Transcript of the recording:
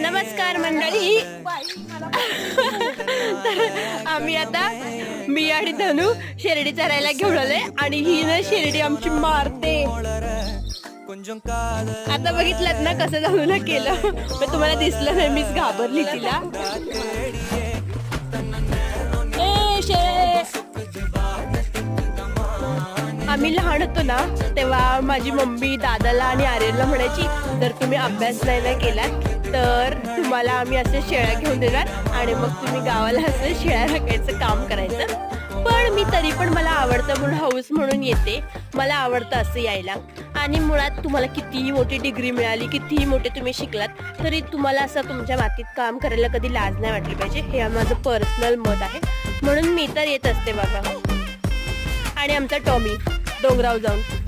नमस्कार मंडळी. तर आम्ही आता मी आणि धनू शिर्डी चरायला घेऊन आलोय आणि ही ना शिर्डी आमची मारते. आता बघितलं ना कसं धनूला केलं. पण तुम्हाला दिसलं नाही मीच घाबरली तिला. आम्ही लहान होतो ना तेव्हा माझी मम्मी दादाला आणि आर्यनला म्हणायची जर तुम्ही अभ्यास नाही ना केलात तर तुम्हाला आम्ही असे शेळ्या घेऊन देणार आणि मग तुम्ही गावाला असं शेळ्या हाकायचं काम करायचं. पण मी तरी पण मला आवडतं म्हणून हाऊस म्हणून येते. मला आवडतं असं यायला. आणि मुळात तुम्हाला कितीही मोठी डिग्री मिळाली कितीही मोठे तुम्ही शिकलात तरी तुम्हाला असं तुमच्या मातीत काम करायला कधी लाज नाही वाटली पाहिजे. हे माझं पर्सनल मत आहे. म्हणून मी तर येत असते बाबा. आणि आमचा टॉमी डोंगराव जाऊन.